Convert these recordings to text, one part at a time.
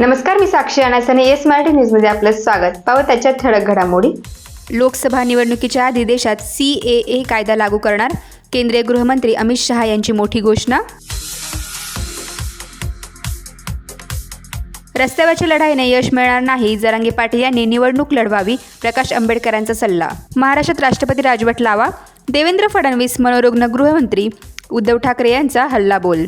नमस्कार मी साक्षी अनासाने येस मराठी न्यूजमध्ये आपलं स्वागत. पाहू त्याच्यात ठळक घडामोडी. लोकसभा निवडणुकीच्या आधी देशात सी ए ए कायदा लागू करणार? केंद्रीय गृहमंत्री अमित शहा यांची मोठी घोषणा? रस्त्यावरच्या लढाईने यश मिळणार नाही जरांगे पाटील यांनी निवडणूक लढवावी प्रकाश आंबेडकरांचा सल्ला. महाराष्ट्रात राष्ट्रपती राजवट लावा. देवेंद्र फडणवीस मनोरुग्ण गृहमंत्री उद्धव ठाकरे यांचा हल्ला बोल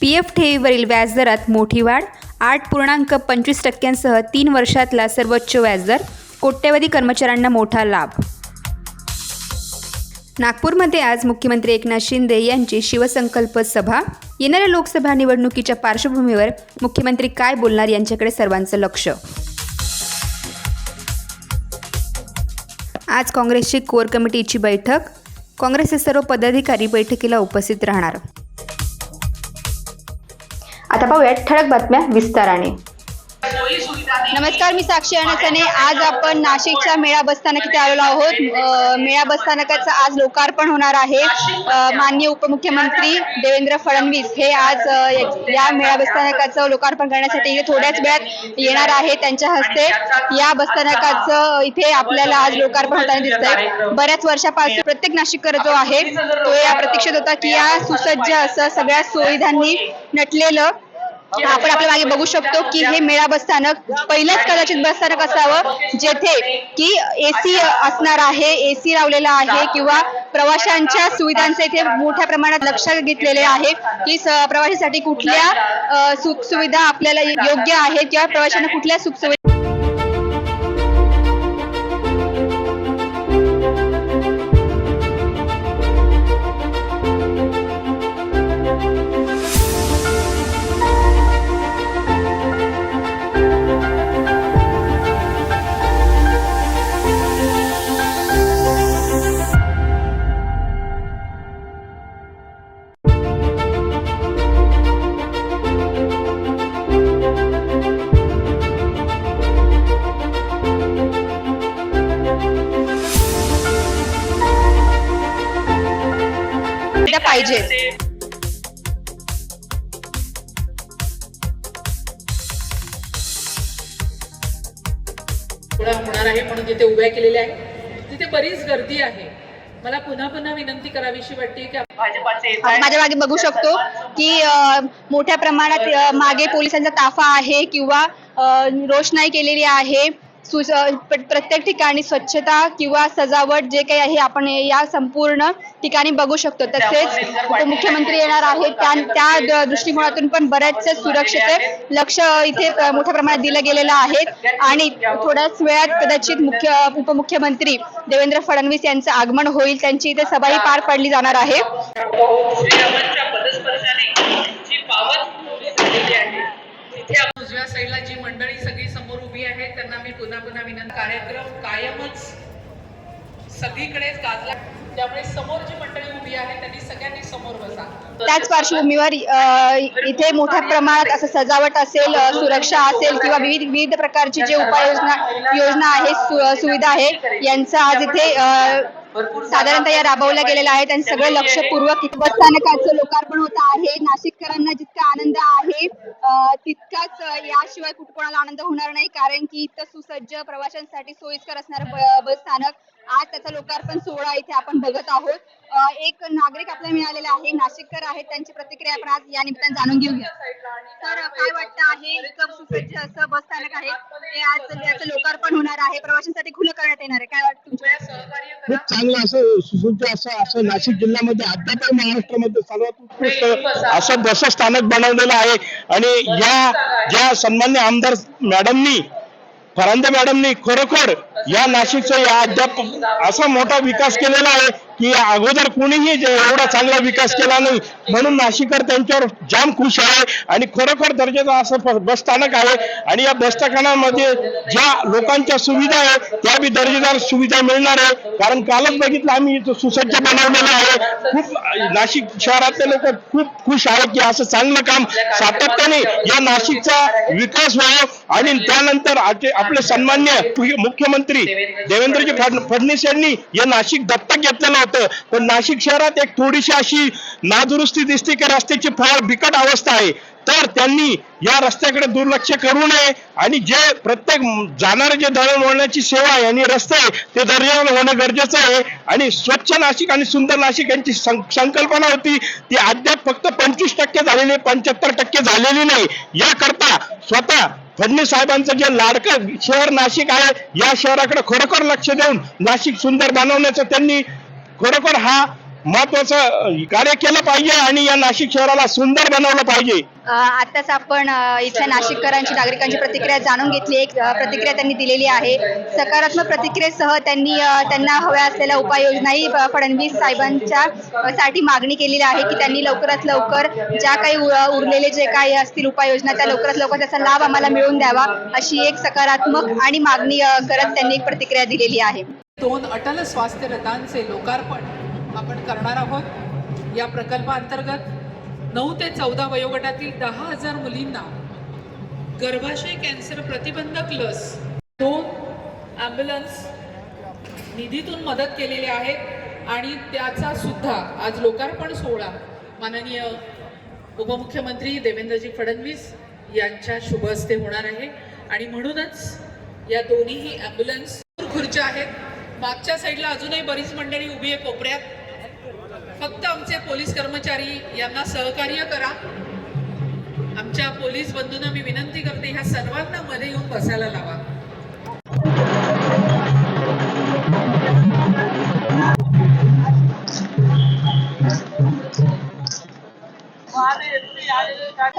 पी एफ ठेवीवरील व्याजदरात मोठी वाढ आठ पूर्णांक पंचवीस टक्क्यांसह तीन वर्षातला सर्वोच्च व्याजदर कोट्यवधी कर्मचाऱ्यांना मोठा लाभ. नागपूरमध्ये आज मुख्यमंत्री एकनाथ शिंदे यांची शिवसंकल्प सभा. येणाऱ्या लोकसभा निवडणुकीच्या पार्श्वभूमीवर मुख्यमंत्री काय बोलणार यांच्याकडे सर्वांचं लक्ष? आज काँग्रेसची कोर कमिटीची बैठक. काँग्रेसचे सर्व पदाधिकारी बैठकीला उपस्थित राहणार. आता पाहूयात ठळक बातम्या विस्ताराने. नमस्कार मी साक्षी अनसने. आज आपण नाशिकच्या मेळा बसस्थानक इथे आलेलो आहोत. मेळा बसस्थानकाचं आज लोकार्पण होणार आहे. माननीय उपमुख्यमंत्री देवेंद्र फडणवीस हे आज या मेळा बसस्थानकाचं लोकार्पण करण्यासाठी इथे थोड्याच वेळात येणार आहे त्यांच्या हस्ते. या बसस्थानकाचं इथे आपल्याला आज लोकार्पण होताना दिसतंय. बऱ्याच वर्षापासून प्रत्येक नाशिककर जो आहे तो या प्रतीक्षेत होता की या सुसज्ज असं सगळ्या सुविधांनी नटलेलं आपण आपल्या मागे बघू शकतो की हे मेळा बसस्थानक पहिलंच कदाचित बसस्थानक असावं जेथे की एसी असणार आहे एसी लावलेला आहे किंवा प्रवाशांच्या सुविधांचे इथे मोठ्या प्रमाणात लक्ष घेतलेले आहे की स- प्रवाशांसाठी कुठल्या सुखसुविधा सुख सुविधा आपल्याला योग्य आहेत किंवा प्रवाशांना कुठल्या सुख गोळा होणार आहे म्हणून तिथे उभ्या केलेल्या आहे तिथे बरीच गर्दी आहे. मला पुन्हा पुन्हा विनंती करावीशी वाटते की माझ्या मागे बघू शकतो की मोठ्या प्रमाणात मागे पोलिसांचा ताफा आहे किंवा रोषणाई केलेली आहे. प्रत्येक ठिकाणी स्वच्छता किंवा सजावट जे काही आहे आपण या संपूर्ण ठिकाणी बघू शकतो. तसेच उपमुख्यमंत्री येणार आहेत. त्या त्या दृष्टिकोनातून पण बऱ्याचशा सुरक्षेचे लक्ष इथे मोठ्या प्रमाणात दिलं गेलेलं आहे. आणि थोड्याच वेळात कदाचित मुख्य उपमुख्यमंत्री देवेंद्र फडणवीस यांचं आगमन होईल. त्यांची इथे सभाही पार पडली जाणार आहे उजव्या साईडला जी मंडळी सगळी समोर उभी आहे त्यांना मी पुन्हा पुन्हा विनंती कार्यक्रम कायमच सगळीकडेच गाजला. त्यामुळे समोर जी मंडळी उभी आहे त्यांनी सगळ्यांनी समोर बसा. त्याच पार्श्वभूमीवर इथे मोठ्या प्रमाणात असं सजावट असेल सुरक्षा असेल किंवा विविध विविध प्रकारची जे उपाययोजना योजना आहे सुविधा आहे यांचा आज इथे साधारणतः या राबवल्या गेलेल्या आहेत आणि सगळं लक्षपूर्वक इथे बसस्थानकाचं लोकार्पण होत आहे. नाशिककरांना जितका आनंद आहे तितकाच याशिवाय कुठे कोणाला आनंद होणार नाही कारण की इथं सुसज्ज प्रवाशांसाठी सोयीस्कर असणारं ब- बसस्थानक आज त्याचा लोकार्पण सोहळा इथे आपण बघत आहोत. एक नागरिक आपल्याला मिळालेले आहे नाशिककर आहेत त्यांची प्रतिक्रिया आपण आज या निमित्ताने जाणून घेऊया. तर काय वाटतं आहे इतकं सुसज्ज असं बसस्थानक आहे ते आज याचं लोकार्पण होणार आहे प्रवाशांसाठी खुलं करण्यात येणार आहे. काय वाटतं तुमच्या चांगलं असं सुसज्ज असं असं नाशिक जिल्ह्यामध्ये अद्याप महाराष्ट्रामध्ये सर्वात उत्कृष्ट असं बस स्थानक बनवलेलं आहे. आणि या ज्या सन्मान्य आमदार मॅडमनी फरांदे मॅडमनी खरोखर या नाशिकचा या अद्याप असा मोठा विकास केलेला आहे. की अगोदर कोणीही एवढा चांगला विकास केला नाही म्हणून नाशिककर त्यांच्यावर जाम खुश आहे आणि खरोखर दर्जाचं असं बसस्थानक आहे. आणि या बसस्थानकामध्ये ज्या लोकांच्या सुविधा आहे त्या बी दर्जेदार सुविधा मिळणार आहे. कारण कालच बघितलं आम्ही इथं सुसज्ज बनवलेलं आहे. खूप नाशिक शहरातले लोक खूप खुश आहेत की असं चांगलं काम सातत्याने या नाशिकचा विकास व्हावा. आणि त्यानंतर आपले सन्मान्य मुख्यमंत्री देवेंद्रजी फडणवीस यांनी या नाशिक दत्तक घेतलेलं होतं. पण नाशिक शहरात एक थोडीशी अशी नादुरुस्ती दिसते की रस्त्याची फार बिकट अवस्था आहे. तर त्यांनी या रस्त्याकडे दुर्लक्ष करू नये आणि जे प्रत्येक जाणारे जे दळणवळणाची सेवा आहे आणि रस्ते आहे ते दर्जावर होणं गरजेचं आहे. आणि स्वच्छ नाशिक आणि सुंदर नाशिक यांची संकल्पना होती. ती अद्याप फक्त पंचवीस टक्के झालेली पंच्याहत्तर टक्के झालेली नाही. याकरता स्वतः फडणवीस साहेबांचं जे लाडकं शहर नाशिक आहे या शहराकडे खरोखर लक्ष देऊन नाशिक सुंदर बनवण्याचं त्यांनी खरोखर हा महत्वाचं कार्य केलं पाहिजे आणि या नाशिक शहराला सुंदर बनवलं पाहिजे. अ, आत्ताच आपण इथल्या नाशिककरांची नागरिकांची प्रतिक्रिया जाणून घेतली. एक प्रतिक्रिया त्यांनी दिलेली आहे. सकारात्मक प्रतिक्रियेसह त्यांनी त्यांना हव्या असलेल्या उपाययोजनाही फडणवीस साहेबांच्या साठी मागणी केलेली आहे की त्यांनी लवकरात लवकर ज्या काही उरलेले जे काही असतील उपाययोजना त्या लवकरात लवकर त्याचा लाभ आम्हाला मिळवून द्यावा अशी एक सकारात्मक आणि मागणी करत त्यांनी एक प्रतिक्रिया दिलेली आहे. दोन अटल स्वास्थ्य रथांचे लोकार्पण. आपण करणार आहोत. या प्रकल्पाअंतर्गत नऊ ते चौदा वयोगटातील दहा हजार मुलींना गर्भाशय कॅन्सर प्रतिबंधक लस दोन ॲम्ब्युलन्स निधीतून मदत केलेली आहे आणि त्याचा सुद्धा आज लोकार्पण सोहळा माननीय उपमुख्यमंत्री देवेंद्रजी फडणवीस यांच्या शुभ हस्ते होणार आहे. आणि म्हणूनच या दोन्हीही ॲम्ब्युलन्स खुर्च्या आहेत. मागच्या साईडला अजूनही बरीच मंडळी उभी आहे कोपऱ्यात. फक्त आमचे पोलीस कर्मचारी यांना सहकार्य करा. आमच्या पोलीस बंधूंना मी विनंती करते ह्या सर्वांना मध्ये येऊन बसायला लावा.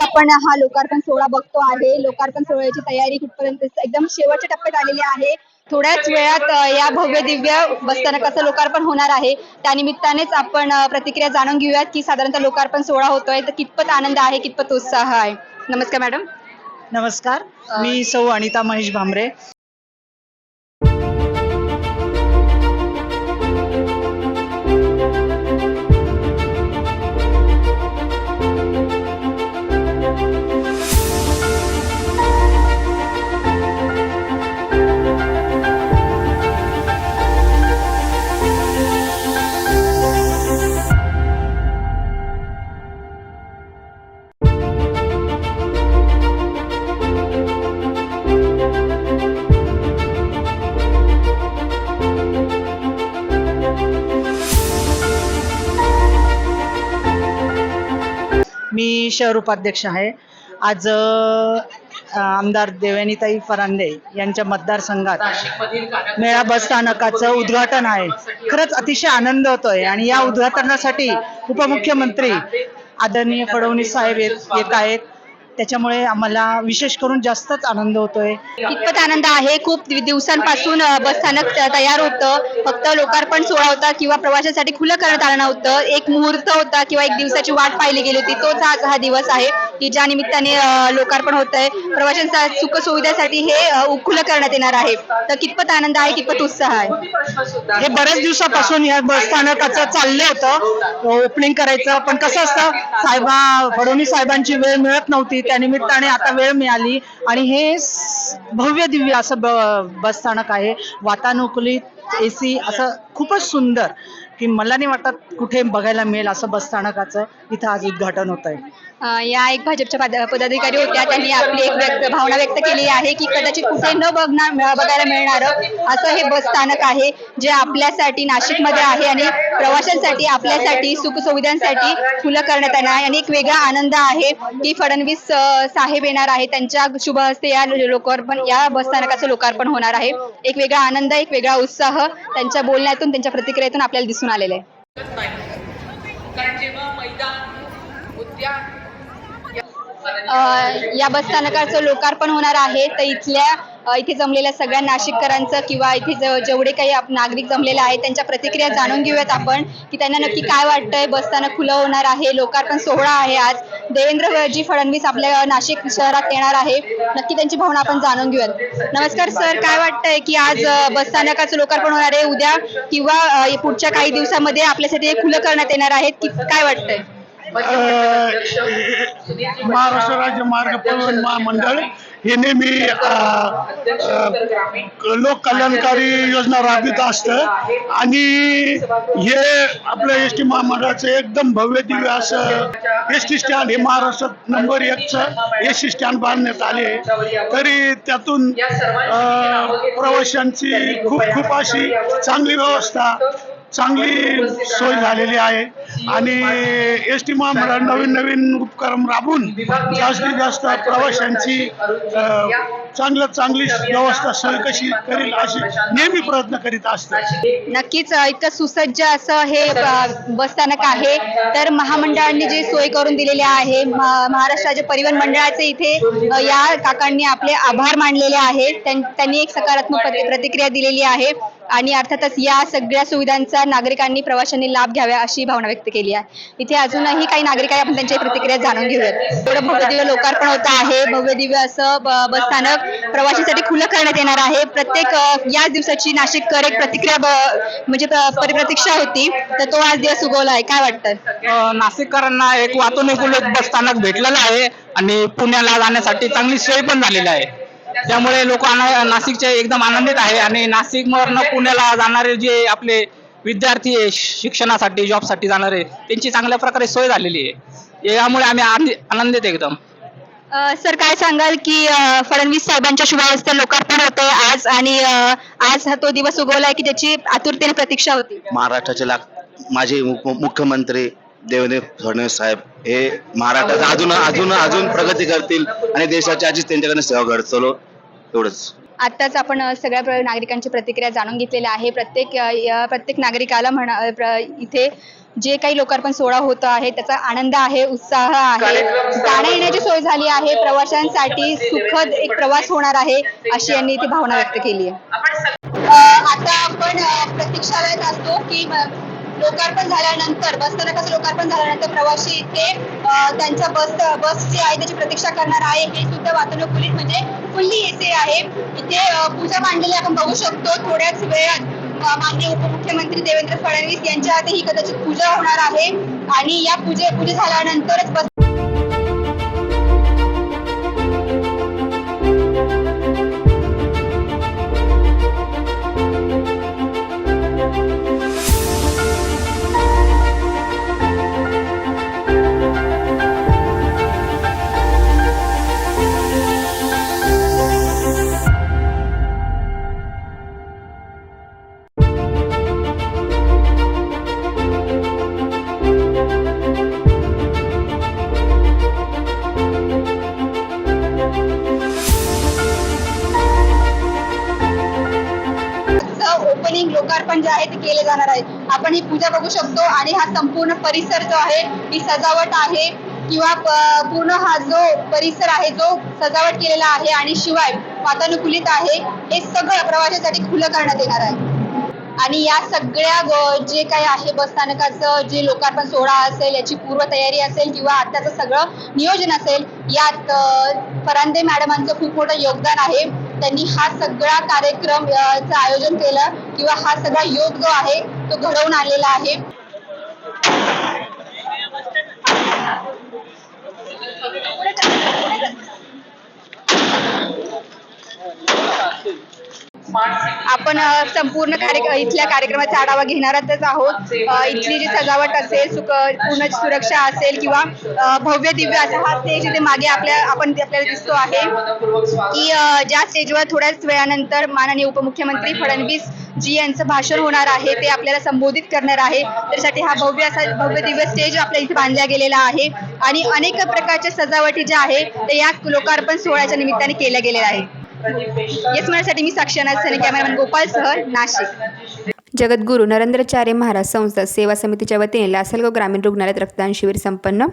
आपण हा लोकार्पण सोहळा बघतो आहे. लोकार्पण सोहळ्याची तयारी कुठपर्यंत एकदम शेवटच्या टप्प्यात आलेली आहे. थोड्याच वेळात या भव्य दिव्य बसस्थानकाचं लोकार्पण होणार आहे. त्यानिमित्तानेच आपण प्रतिक्रिया जाणून घेऊयात की साधारणतः लोकार्पण सोहळा होतोय. तर कितपत आनंद आहे कितपत उत्साह आहे? नमस्कार मॅडम. नमस्कार. मी सौ अनिता महेश भांबरे मी शहर उपाध्यक्ष आहे. आज आमदार देवयानीताई फरांदे यांच्या मतदारसंघात मेळा बस स्थानकाचं उद्घाटन आहे. खरंच अतिशय आनंद होतोय आणि या उद्घाटनासाठी उपमुख्यमंत्री आदरणीय फडणवीस साहेब येत आहेत. त्याच्यामुळे आम्हाला विशेष करून जास्तच आनंद होतोय. कितपत आनंद आहे? खूप दिवसांपासून बसस्थानक तयार होतं. फक्त लोकार्पण सोहळा होता किंवा प्रवाशांसाठी खुलं करण्यात आलं नव्हतं एक मुहूर्त होता किंवा एक दिवसाची वाट पाहिली गेली होती. तोच आज हा दिवस आहे की ज्या निमित्ताने लोकार्पण होत आहे प्रवाशांच्या सुख सुविधेसाठी हे खुलं करण्यात येणार आहे. तर कितपत आनंद आहे कितपत उत्साह आहे? हे बऱ्याच दिवसापासून या बस स्थानकाचं चाललं होतं. ओपनिंग करायचं. पण कसं असतं साहेबा फडणवीस साहेबांची वेळ मिळत नव्हती. त्या निमित्ताने आता वेळ मिळाली. आणि हे भव्य दिव्य असं ब- बस स्थानक आहे. वातानुकूलित एसी असं खूपच सुंदर. की मला नाही वाटत कुठे बघायला मिळेल असं बस स्थानकाचं इथं आज उद्घाटन होत आहे या एक भाजपच्या पदाधिकारी होत्या. त्यांनी आपली एक व्यक्त भावना व्यक्त केली आहे की कदाचित कुठे न बघणार बघायला मिळणारं असं हे बस स्थानक आहे जे आपल्यासाठी नाशिकमध्ये आहे आणि प्रवाशांसाठी आपल्यासाठी सुखसुविधांसाठी खुलं करण्यात येणार आहे. आणि एक वेगळा आनंद आहे की फडणवीस साहेब येणार आहे त्यांच्या शुभ हस्ते या लोकार्पण या बसस्थानकाचं लोकार्पण होणार आहे. एक वेगळा आनंद एक वेगळा उत्साह त्यांच्या बोलण्यातून त्यांच्या प्रतिक्रियेतून आपल्याला दिसून आलेला आहे. या बस स्थानकाचं लोकार्पण होणार आहे. तर इथल्या इथे जमलेल्या सगळ्या नाशिककरांचं किंवा इथे जेवढे काही नागरिक जमलेले आहेत त्यांच्या प्रतिक्रिया जाणून घेऊयात आपण. की त्यांना नक्की काय वाटतंय? बस स्थानक खुलं होणार आहे. लोकार्पण सोहळा आहे आज. देवेंद्रजी फडणवीस आपल्या नाशिक शहरात येणार आहे. नक्की त्यांची भावना आपण जाणून घेऊयात. नमस्कार सर. काय वाटतंय की आज बसस्थानकाचं बस स्थानकाचं लोकार्पण होणार आहे? उद्या किंवा पुढच्या काही दिवसामध्ये आपल्यासाठी हे खुलं करण्यात येणार आहे की काय वाटतंय? महाराष्ट्र राज्य मार्ग परिवहन महामंडळ हे नेहमी लोक कल्याणकारी योजना राबवित असतं. आणि हे आपल्या एस टी महामंडळाचं एकदम भव्य दिव्य असं एस टी स्टँड हे महाराष्ट्रात नंबर एकचं एस टी स्टँड बांधण्यात आले. तरी त्यातून प्रवाशांची खूप खूप अशी चांगली व्यवस्था चांगली सोय झालेली आहे. आणि एस टी महामंडळ नवीन नवीन उपक्रम राबून जास्तीत जास्त प्रवाशांची अं, चांगल्यात चांगली व्यवस्था सोय कशी करेल अशी नेहमी प्रयत्न करीत असते. नक्कीच इतकं सुसज्ज असं हे बसस्थानक आहे. तर महामंडळांनी जी सोय करून दिलेली आहे महाराष्ट्राच्या परिवहन मंडळाचे इथे या काकांनी आपले आभार मानलेले आहेत. त्यां- त्यांनी एक सकारात्मक प्रतिक्रिया दिलेली आहे. आणि अर्थातच या सगळ्या सुविधांचा नागरिकांनी प्रवाशांनी लाभ घ्यावा अशी भावना व्यक्त केली आहे. इथे अजूनही काही नागरिक आहे आपण त्यांची प्रतिक्रिया जाणून घेऊयात. एवढं भव्यदिव्य लोकार्पण होत आहे. भव्यदिव्य असं बसस्थानक प्रवाशांसाठी खुलं करण्यात येणार आहे. प्रत्येक याच दिवसाची नाशिककर एक प्रतिक्रिया म्हणजे परिप्रतीक्षा प्रतीक्षा होती. तर तो आज दिवस उगवला आहे. काय वाटतं नाशिककरांना एक वातानुकूलित बस स्थानक भेटलेलं आहे आणि पुण्याला जाण्यासाठी चांगली सोय पण झालेली आहे. त्यामुळे लोक नाशिकचे एकदम आनंदित आहे आणि नाशिक मरण पुण्याला जाणारे जे आपले विद्यार्थी शिक्षणासाठी जॉबसाठी जाणारे त्यांची चांगल्या प्रकारे सोय झालेली आहे. यामुळे आम्ही आनंदी- आनंदित आहे एकदम. सर काय सांगाल की फडणवीस साहेबांच्या शुभहस्ते लोकार्पण होतंय आज आणि आज हा तो दिवस उगवला आहे की त्याची आतुरतेने प्रतीक्षा होती? महाराष्ट्राचे मुख- मुख्यमंत्री देवेंद्र फडणवीस साहेब हे महाराष्ट्राचा अजून अजून अजून प्रगती करतील आणि देशाची आधीच त्यांच्याकडे सेवा घडतो एवढंच. आत्ताच आपण सगळ्या नागरिकांची प्रतिक्रिया जाणून घेतलेल्या आहे. प्रत्येक प्रत्येक नागरिकाला म्हणा इथे जे काही लोकार्पण सोहळा होत आहे त्याचा आनंद आहे उत्साह आहे. जाण्या येण्याची सोय झाली आहे. प्रवाशांसाठी सुखद एक प्रवास होणार आहे अशी यांनी इथे भावना व्यक्त केली आहे. आता आपण प्रतीक्षालयात असतो की लोकार्पण झाल्यानंतर बसस्थानकाचं लोकार्पण झाल्यानंतर प्रवासी इथे त्यांच्या बस बस जी आहे त्याची प्रतीक्षा करणार आहे. हे सुद्धा वातानुकूलित म्हणजे फुल्ली एसी आहे. इथे पूजा मांडलेली आपण बघू शकतो. थोड्याच वेळात माननीय उपमुख्यमंत्री देवेंद्र फडणवीस यांच्या हाती ही कदाचित पूजा होणार आहे. आणि या पूजे पूजा झाल्यानंतरच बस परिसर जो आहे. ही सजावट आहे. किंवा पूर्ण हा जो परिसर आहे जो सजावट केलेला आहे आणि शिवाय वातानुकूलित आहे हे सगळं प्रवाशासाठी खुलं करण्यात येणार आहे. आणि या सगळ्या जे काही आहे बसस्थानकाचं जे लोकार्पण सोहळा असेल याची पूर्वतयारी असेल किंवा आत्ताचं सगळं नियोजन असेल यात परांदे फरांदे मॅडमांचं खूप मोठं योगदान आहे. त्यांनी हा सगळा कार्यक्रम अ, आयोजन केलं किंवा हा सगळा योग जो आहे तो घडवून आलेला आहे. Thank you. आपण संपूर्ण कार्य इथल्या कार्यक्रमाचा आढावा घेणारच आहोत. इथली जी सजावट असेल सुक पूर्ण सुरक्षा असेल किंवा भव्य दिव्य असा हा स्टेज इथे मागे आपल्या आपण आपल्याला दिसतो आहे की ज्या स्टेजवर थोड्याच वेळानंतर माननीय उपमुख्यमंत्री फडणवीस जी यांचं भाषण होणार आहे ते आपल्याला संबोधित करणार आहे. त्यासाठी हा भव्य असा भव्य दिव्य स्टेज आपल्या इथे बांधला गेलेला आहे आणि अनेक प्रकारच्या सजावटी ज्या आहे ते या लोकार्पण सोहळ्याच्या निमित्ताने केल्या गेलेल्या आहे येस माझ्यासाठी मी साक्षी अनासने कॅमेरामॅन गोपाल सह नाशिक. जगद्गुरू नरेंद्रचार्य महाराज संस्था सेवा समितीच्या वतीने लासलगाव ग्रामीण रुग्णालयात रक्तदान शिबिर संपन्न.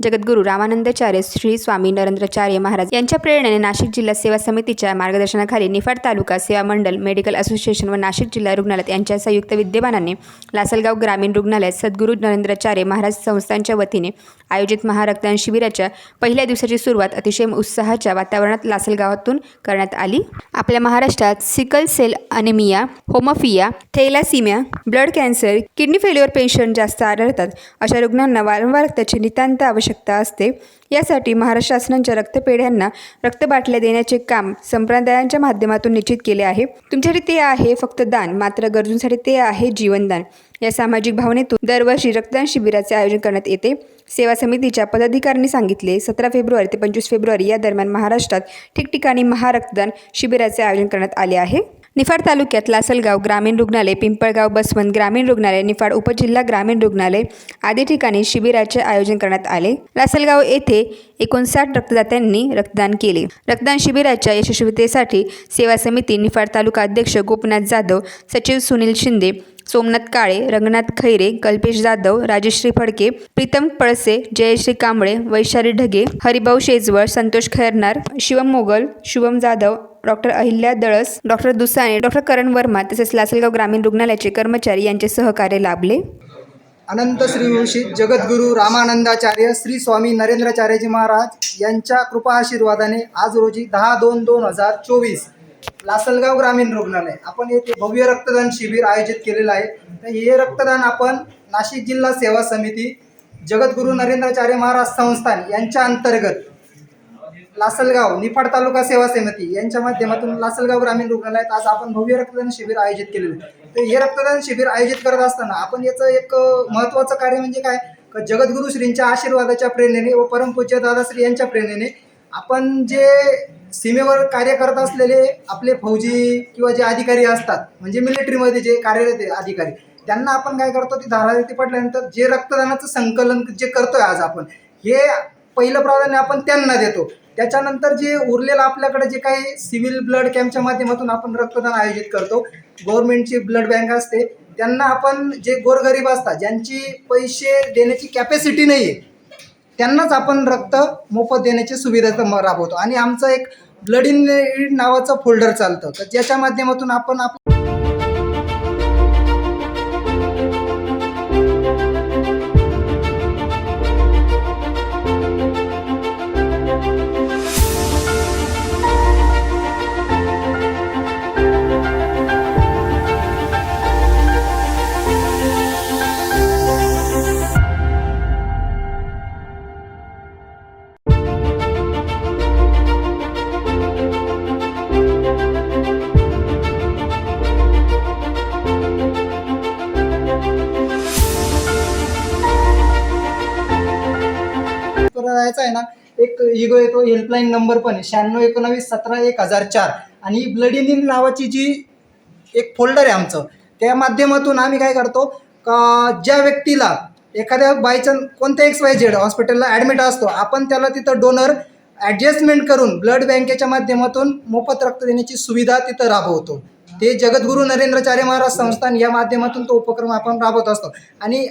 जगद्गुरू रामानंदाचार्य श्री स्वामी नरेंद्रचार्य महाराज यांच्या प्रेरणेने नाशिक जिल्हा सेवा समितीच्या मार्गदर्शनाखाली निफाड तालुका सेवा मंडल मेडिकल असोसिएशन व नाशिक जिल्हा रुग्णालय यांच्या संयुक्त विद्यमानाने लासलगाव ग्रामीण रुग्णालयात सद्गुरू नरेंद्रचार्य महाराज संस्थांच्या वतीने आयोजित महारक्तदान शिबिराच्या पहिल्या दिवसाची सुरुवात अतिशय उत्साहाच्या वातावरणात लासलगावातून करण्यात आली. आपल्या महाराष्ट्रात sickle cell anaemia haemophilia thalassaemia blood cancer kidney failure patient जास्त आढळतात. अशा रुग्णांना वारंवार रक्ताची नितांत आवश्यक आवश्यकता असते. यासाठी महाराष्ट्र शासनाच्या रक्तपेढ्यांना रक्तबाटल्या देण्याचे काम संप्रदायांच्या माध्यमातून निश्चित केले आहे. तुमच्यासाठी ते आहे फक्त दान मात्र गरजूंसाठी ते आहे जीवनदान. या सामाजिक भावनेतून दरवर्षी रक्तदान शिबिराचे आयोजन करण्यात येते. सेवा समितीच्या पदाधिकाऱ्यांनी सांगितले सतरा फेब्रुवारी ते पंचवीस फेब्रुवारी या दरम्यान महाराष्ट्रात ठिकठिकाणी महारक्तदान शिबिराचे आयोजन करण्यात आले आहे. निफाड तालुक्यात लासलगाव ग्रामीण रुग्णालय पिंपळगाव बसवंत ग्रामीण रुग्णालय निफाड उपजिल्हा ग्रामीण रुग्णालय आदी ठिकाणी शिबिराचे आयोजन करण्यात आले. लासलगाव येथे एकोणसाठ रक्तदात्यांनी रक्तदान केले. रक्तदान शिबिराच्या यशस्वीतेसाठी सेवा समिती निफाड तालुका अध्यक्ष गोपीनाथ जाधव सचिव Sunil Shinde Somnath Kale Ranganath Khaire Kalpesh Jadhav Rajshree Phadke Pritam Palse Jayashree Kamble Vaishali Dhage Haribhau Shejwal Santosh Khairnar Shivam Mogal Shubham Jadhav doctor Ahilya Dalas doctor Dusane doctor Karan Verma तसेच लासलगाव ग्रामीण रुग्णालयाचे कर्मचारी यांचे सहकार्य लाभले. अनंत श्री जगद्गुरू रामानंदाचार्य श्री स्वामी नरेंद्राचार्यजी महाराज यांच्या कृपा आशीर्वादाने आज रोजी दहा दोन दोन हजार चोवीस लासलगाव ग्रामीण रुग्णालय. आपण येथे भव्य रक्तदान शिबिर आयोजित केलेलं आहे. तर हे रक्तदान आपण नाशिक जिल्हा सेवा समिती जगद्गुरू नरेंद्राचार्य महाराज संस्थान यांच्या अंतर्गत लासलगाव निफाड तालुका सेवा समिती यांच्या माध्यमातून लासलगाव ग्रामीण रुग्णालयात आज आपण भव्य रक्तदान शिबिर आयोजित केलेलं तर हे रक्तदान शिबिर आयोजित करत असताना आपण याचं एक महत्त्वाचं कार्य म्हणजे काय? का जगद्गुरू श्रींच्या आशीर्वादाच्या प्रेरणेने व परमपूज्य दादाश्री यांच्या प्रेरणेने आपण जे सीमेवर कार्य करत असलेले आपले फौजी किंवा जे अधिकारी असतात म्हणजे मिलिटरीमध्ये जे कार्यरत अधिकारी त्यांना आपण काय करतो ती धारावरती पडल्यानंतर जे रक्तदानाचं संकलन जे करतोय आज आपण हे पहिलं प्राधान्य आपण त्यांना देतो. त्याच्यानंतर जे उरलेलं आपल्याकडे जे काही सिव्हिल ब्लड कॅम्पच्या माध्यमातून आपण रक्तदान आयोजित करतो गव्हर्नमेंटची ब्लड बँक असते त्यांना आपण जे गोरगरीब असतात ज्यांची पैसे देण्याची कॅपॅसिटी नाही आहे त्यांनाच आपण रक्त मोफत देण्याची सुविधा राबवतो. आणि आमचं एक ब्लड इन नावाचं फोल्डर चालतं. तर ज्याच्या माध्यमातून आपण आप इगो येतो हेल्पलाईन नंबर पण आहे. शहाण्णव एकोणावीस सतरा एक हजार चार. आणि ब्लड इन नावाची जी एक फोल्डर आहे आमचं त्या माध्यमातून आम्ही काय करतो का ज्या व्यक्तीला एखाद्या बायचान्स कोणत्या एक्स वाय झेड हॉस्पिटलला ॲडमिट असतो आपण त्याला तिथं डोनर ॲडजस्टमेंट करून ब्लड बँकेच्या माध्यमातून मोफत रक्त देण्याची सुविधा तिथं राबवतो. ते जगद्गुरू नरेंद्रचार्य महाराज संस्थान या माध्यमातून तो उपक्रम आपण राबवत असतो. आणि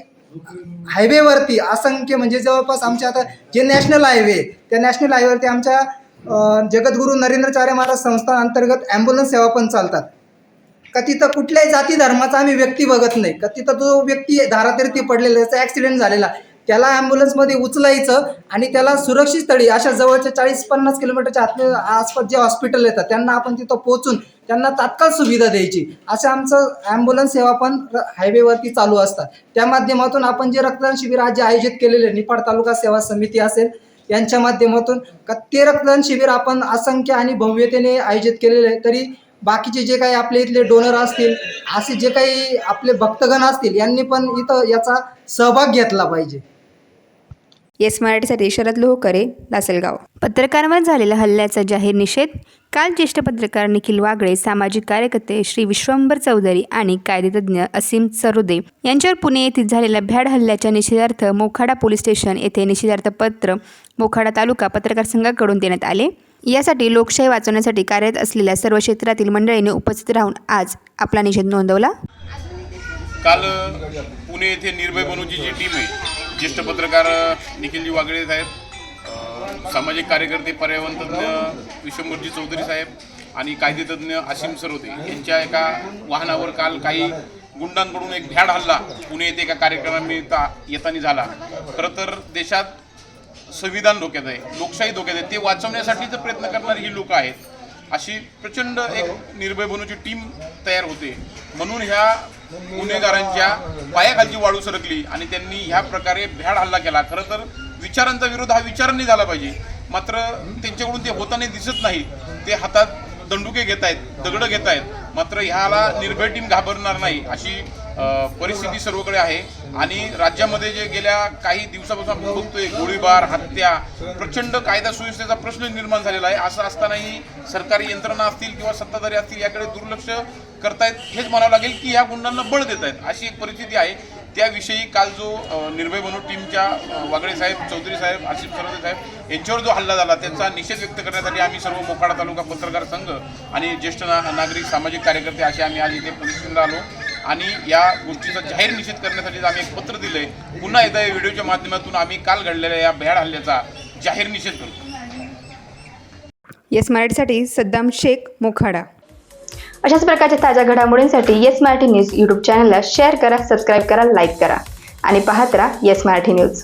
हायवेवरती असंख्य म्हणजे जवळपास आमच्या आता जे नॅशनल हायवे त्या नॅशनल हायवेवरती आमच्या जगद्गुरु जगद्गुरू नरेंद्रचार्य महाराज संस्थान अंतर्गत ॲम्ब्युलन्स सेवा पण चालतात. का तिथं कुठल्याही जाती धर्माचा आम्ही व्यक्ती बघत नाही. का तिथं जो व्यक्ती धारातीर्थी पडलेला त्याचा ॲक्सिडेंट झालेला त्याला ॲम्ब्युलन्समध्ये उचलायचं आणि त्याला सुरक्षित स्थळी अशा जवळच्या चाळीस पन्नास किलोमीटरच्या आत आसपास जे हॉस्पिटल येतात त्यांना आपण तिथं पोहोचून त्यांना तात्काळ सुविधा द्यायची. असं आमचं ॲम्ब्युलन्स सेवा पण र- हायवेवरती चालू असतात. त्या माध्यमातून आपण जे रक्तदान शिबिर आज जे आयोजित केलेले आहे, निफाड तालुका सेवा समिती असेल यांच्या माध्यमातून का ते रक्तदान शिबिर आपण असंख्य आणि भव्यतेने आयोजित केलेले आहे तरी बाकीचे जे काही आपले इथले डोनर असतील असे जे काही आपले भक्तगण असतील यांनी पण इथं याचा सहभाग घेतला पाहिजे. येस मराठीसाठी शरद लोहकरे लासलगाव. पत्रकारांवर झालेल्या हल्ल्याचा जाहीर निषेध काल ज्येष्ठ पत्रकार निखिल वागळे सामाजिक कार्यकर्ते श्री विश्वंभर चौधरी आणि कायदेतज्ञ असीम सरोदे यांच्यावर पुणे येथील झालेल्या भ्याड हल्ल्याच्या निषेधार्थ मोखाडा पोलीस स्टेशन येथे निषेधार्थ पत्र मोखाडा तालुका पत्रकार संघाकडून देण्यात आले. यासाठी लोकशाही वाचवण्यासाठी कार्यरत असलेल्या सर्व क्षेत्रातील मंडळींनी उपस्थित राहून आज आपला निषेध नोंदवला. काल पुणे येथे निर्भय बनूची जी टीम आहे ज्येष्ठ पत्रकार निखिलजी वागळे साहेब सामाजिक कार्यकर्ते पर्यावरण तज्ज्ञ विश्वमूर्जी चौधरी साहेब आणि कायदेतज्ञ आशिम सरोदे यांच्या एका वाहनावर काल काही गुंडांकडून एक भ्याड हल्ला पुणे येथे एका कार्यक्रमानिमित्त येताना झाला. खरं तर देशात संविधान धोक्यात आहे लोकशाही धोक्यात आहे ते वाचवण्यासाठीच प्रयत्न करणारी ही लोक आहेत. अशी प्रचंड एक निर्भय बनूची टीम तयार होते. म्हणून ह्या गुन्हेगारांच्या पायाखालची वाळू सरकली आणि त्यांनी ह्या प्रकारे भ्याड हल्ला केला. खरं तर विचारांचा विरोध हा विचारांनी झाला पाहिजे. मात्र त्यांच्याकडून ते होताना दिसत नाही ते हातात दंडुके घेत आहेत दगडं घेत आहेत मात्र ह्याला निर्भय टीम घाबरणार नाही अशी परिस्थिती सर्वकडे आहे. आणि राज्यामध्ये जे गेल्या काही दिवसापासून आपण बघतोय गोळीबार हत्या प्रचंड कायदा सुव्यवस्थेचा प्रश्न निर्माण झालेला आहे. असं असतानाही सरकारी यंत्रणा असतील किंवा सत्ताधारी असतील याकडे दुर्लक्ष करतायत हेच म्हणावं लागेल की ह्या गुंडांना बळ देत आहेत अशी एक परिस्थिती आहे. त्याविषयी काल जो निर्भय बनू टीमच्या वागळे साहेब चौधरी साहेब आसिफ सरदे साहेब यांच्यावर जो हल्ला झाला त्यांचा निषेध व्यक्त करण्यासाठी आम्ही सर्व मोखाडा तालुका पत्रकार संघ आणि ज्येष्ठ ना नागरिक सामाजिक कार्यकर्ते असे आम्ही आज इथे प्रदर्शनला आलो आणि या गोष्टीचा जाहीर निषेध करण्यासाठी आम्ही एक पत्र दिलंय. पुन्हा एकदा या व्हिडिओच्या माध्यमातून आम्ही काल घडलेल्या या भ्याड हल्ल्याचा जाहीर निषेध करतो येस मराठीसाठी सद्दाम शेख मोखाडा. अशाच प्रकारच्या ताज्या घडामोडींसाठी येस मराठी न्यूज यूट्यूब चॅनलला शेअर करा सबस्क्राईब करा लाईक करा आणि पाहत राहा येस मराठी न्यूज